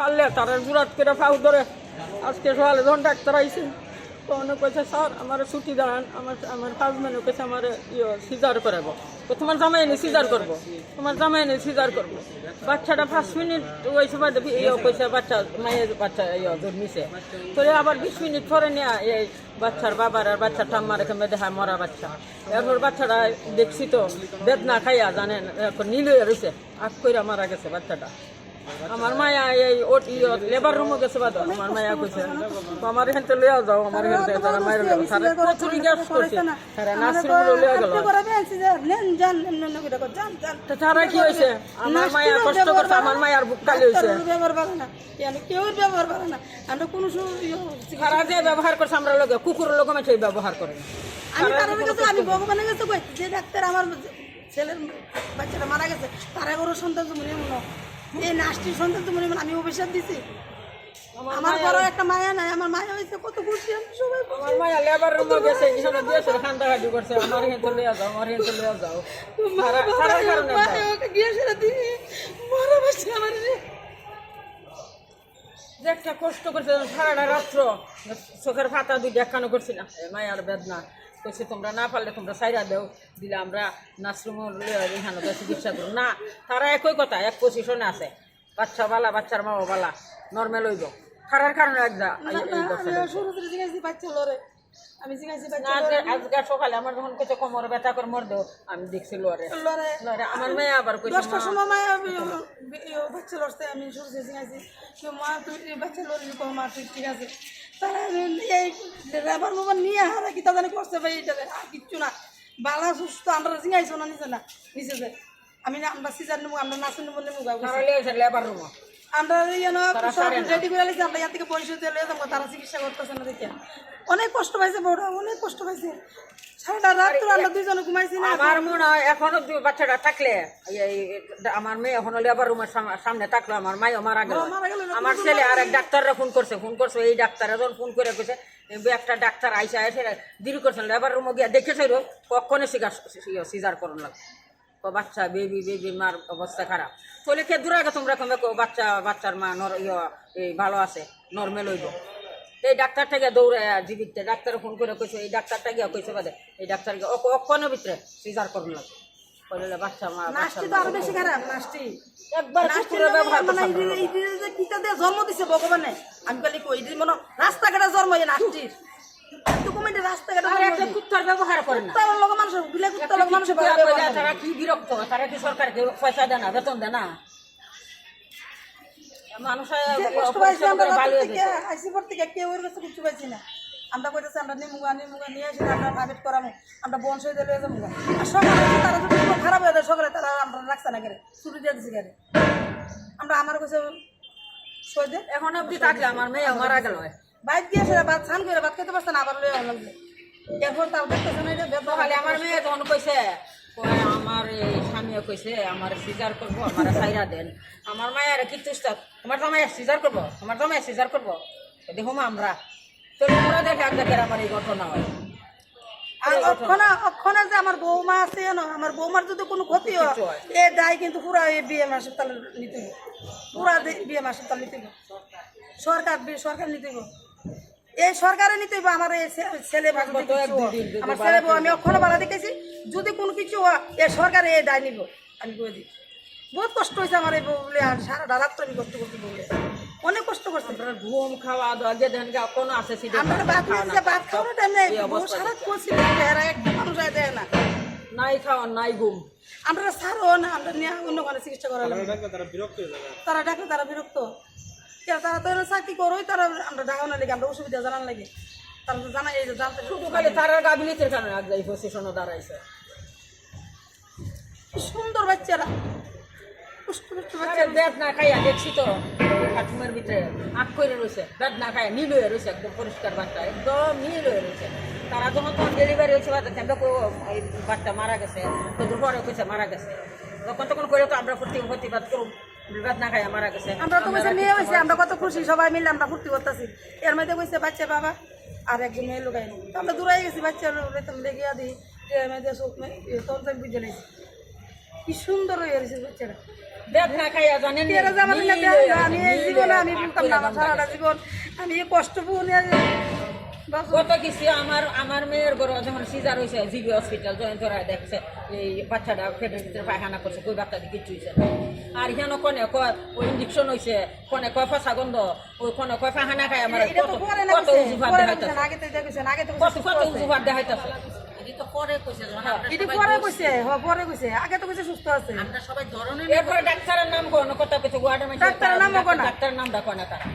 ফাললে তারা জুরাত করে ফাউ ধরে। আজকে সকালে যখন ডাক্তার আইছে তো অনেক কইছে, স্যার, আমার ছুটি দাঁড়ান আমার আমার হাজব্যান্ডও কইছে, আমার ইয়ে সিজার করাবো। তো তোমার জামাই এনে সিজার করব, তোমার জামাই এনে সিজার করব। বাচ্চাটা পাঁচ মিনিট ওই সময় ইয়ে কইছে, বাচ্চা, মায়ের বাচ্চা ইয়ে জন্মিছে তো আবার বিশ মিনিট পরে নিয়ে এই বাচ্চার বাবার আর বাচ্চার ঠাম্মার এখানে দেখা মরা বাচ্চা। এরপর বাচ্চাটা দেখছি তো, বেদনা খাইয়া জানেন নীল রয়েছে আগ কইরা মারা গেছে বাচ্চাটা। আমার মায়া এই লেবার রুমও গেছে বাদ আমার মায়া কইছে তো আমার এখান থেকে লইয়া যাও আমার এখান থেকে তারা মায়ের তারা প্রচুর গ্যাস করছে। তারা নার্সিং লইয়া গেল। তো তারা কি হয়েছে আমার মায়া কষ্ট করছে আমার মায়ার বুক কালি হয়েছে আমরা কোনো সময় তারা যে ব্যবহার করছে আমরা লোক কুকুরের লোক সেই ব্যবহার করে আমি কাছে আমি ভগবানের কাছে কই? যে ডাক্তার আমার ছেলের বাচ্চাটা মারা গেছে তারা কোনো সন্তান মনে মনে এই নাস্তির সন্তান তো মনে মনে আমি অভিশাপ দিছি। আমার বড় একটা মায়া নাই আমার মায়া হয়েছে কত খুশি আমি সবাই আমার মায়া লেবার রুমে গেছে এখানে দিয়েছে খান্দাঘাটি করছে আমার এখান থেকে লইয়া যাও আমার এখান থেকে লইয়া যাও। তারার কারণে ওকে গিয়ে সেটা দিয়ে মরা বাচ্চা আমার। যে একটা কষ্ট করছে সারাটা রাত্র চোখের ফাতা দুই দেখানো করছি না মায়ার বেদনা। কইছে তোমরা না পারলে তোমরা সাইরা দেও। দিলে আমরা এখানে চিকিৎসা করো না তারা একই কথা এক পজিশনে আছে। বাচ্চা বালা বাচ্চার মা বালা নর্মাল হইব। খারার কারণে করছে। আমি আজকে সকালে আমার যখন কইছে কোমর ব্যথা করে মর দেও আমি দেখছি আমার মেয়ে আবার কইছে দশটার সময় মায়া বাচ্চা লড়ছে আমি মা তুই বাচ্চা লড়লি মা? তুই ঠিক আছে। তারা নিয়ে হারা কি তাদের করছে ভাই এটা আর কিচ্ছু না সুস্থ আমরা জিজ্ঞাসি না না আমি আমরা সিজার নেব আমরা নেব নেব লেবার নেব আমরা চিকিৎসা অনেক কষ্ট পাইছে বড় অনেক কষ্ট পাইছে সারাটা রাত তো আমরা দুইজনে ঘুমাইছি না আমার মনে হয় এখনও দুই বাচ্চাটা থাকলে আমার মেয়ে এখনও লেবার রুমের সামনে থাকল আমার মাইও মারা গেল। আমার ছেলে আর এক ডাক্তাররা ফোন করছে ফোন করছে এই ডাক্তার ফোন করে কইছে একটা ডাক্তার আইসা এসে দেরি করছেন লেবার রুমে গিয়া দেখেছে রো কখনো সিগার সিজার করুন লাগবে ও বাচ্চা বেবি বেবি মার অবস্থা খারাপ। চলে কে দূরে তোমরা বাচ্চা বাচ্চার মা নর ইয়ে এই ভালো আছে নর্মাল হইব। এই ডাক্তারটা গিয়ে দৌড়ে জীবিত। ডাক্তার ফোন করে কইছে এই ডাক্তারটা গিয়া কইছে বাদে এই ডাক্তার গিয়ে অক্ষণের ভিতরে সিজার করুন লাগবে কইলে বাচ্চা মা নাস্তি তো আরও বেশি খারাপ নাস্তি একবার ব্যবহার মানে এই যে- কিতা দিয়ে জন্ম দিছে ভগবানে আমি খালি কই যে মনে রাস্তাঘাটে জন্ম এই নাস্তির ডকুমেন্টে রাস্তাঘাটে আর একটা। কুত্তার ব্যবহার করে না। কুত্তার লোক মানুষ বিলে কুত্তার লোক মানুষ মানুষ তারা কি বিরক্ত? তারা কি সরকারকে পয়সা দেয় না বেতন দেয় কেউ এর কাছে কিছু পাইছি না। আমরা কইতেছি আমরা নিমুগা নিমুগা নিয়ে আসি আমরা প্রাইভেট করামু। আমরা বংশই দিলে যাব আর সকালে তারা যদি খারাপ হয়ে যায় সকালে তারা আমরা রাখছে না গেলে ছুটি দিয়ে দিছি গেলে আমরা আমার কাছে এখন অব্দি থাকলে আমার মেয়ে মারা গেল। বাইক দিয়ে সেটা ভাত স্নান করে ভাত খেতে পারছে না আবার লয়ে এরপর দেখতেছে না আমার মেয়ে তখন কইছে কয় আমার এই স্বামীও কইছে আমার সিজার করব আমার সাইরা দেন। আমার মায়ের কি তুস্তা তোমার জামাই সিজার করব তোমার জামাই সিজার করব? দেখো মা আমরা তো তোমরা দেখে এক দেখে আমার এই ঘটনা হয়। অক্ষণা অক্ষণা যে আমার বৌমা আছে আমার বৌমার যদি কোনো ক্ষতি হয় এ দায় কিন্তু পুরা এই বিয়ে মাসের তালে নিতে পুরা দে- বিয়ে মাসের তালে নিতে সরকার সরকার নিতে এই সরকারে নিতে আমার এই ছেলে আমার ছেলে বউ আমি অক্ষণা বাড়া দেখেছি যদি কোনো কিছু হয় এ সরকারে এই দায় নিব। আমি করে দিই বহুত কষ্ট হয়েছে আমার এই বউ বলে আর সারা রাত্র আমি কষ্ট করতে বলে অনেক কষ্ট করছে। ঘুম খাওয়া দাওয়া যে দেন কোনো আছে আমরা ভাত নিয়ে ভাত খাওয়ার টাইম নেই সারা করছি একটা মানুষ আয় দেয় না। নাই খাওয়া নাই ঘুম। আমরা সারও না আমরা নিয়ে অন্য কোনো চিকিৎসা করালাম তারা ডাক্তার তারা বিরক্ত। তারা তো চাকরি করোই তারা আমরা ডাকানো লাগে আমরা অসুবিধা জানার লাগে। তারা তো জানাই এই যে জানতে শুধু খালি তার গাবিলিতের কারণে পজিশনে দাঁড়াইছে। সুন্দর বাচ্চারা। বেদ না খাইয়া দেখছি তো ভিতরে আখ করে রয়েছে বেদ না খাইয়া নীল হয়ে রয়েছে একদম পরিষ্কার বাচ্চা একদম নীল হয়ে রয়েছে তারা যখন তখন ডেলিভারি হয়েছে বাচ্চা মারা গেছে তো দুপুরে মারা গেছে। তখন তখন করে তো আমরা প্রতিবাদ করুন বেদ না খাইয়া মারা গেছে। আমরা তো বলছে মেয়ে হয়েছে আমরা কত খুশি সবাই মিলে আমরা ফুর্তি করতেছি। এর মধ্যে কইছে বাচ্চা বাবা আর একজন মেয়ে লোকাই আমরা দূরাই গেছি বাচ্চা রেতন লেগে দিই এর মধ্যে চোখ তখন বুঝে নিয়েছি কি সুন্দর হয়ে গেছে বাচ্চারা। আমি জীবনে আমি বলতাম না আমার সারাটা জীবন আমি কষ্ট পুনে কত কিছু আমার আমার মেয়ের ঘর যখন সিজার হয়েছে জিবি হসপিটাল জয়ন্তরা দেখছে এই বাচ্চাটা পেটের ভিতরে পায়খানা করছে কই বাচ্চাটি কিছু হয়েছে। আর হেন কনে কয় ওই ইঞ্জেকশন হয়েছে কনে কয় ফসা গন্ধ ওই কনে কয় পায়খানা খায় আমার কত উজুভাত দেখাইতেছে কত কত সুস্থ আছে। উজুভাত দেখাইতেছে এটা পরে কইছে সবাই পরে। কইছে হ্যাঁ পরে কইছে আগে তো কইছে সুস্থ আছে আমরা সবাই ধরনের এরপরে ডাক্তারের নাম কোন কথা কইছে ওয়ার্ডের ডাক্তারের কয় ডাক্তারের নামটা কয় না তারা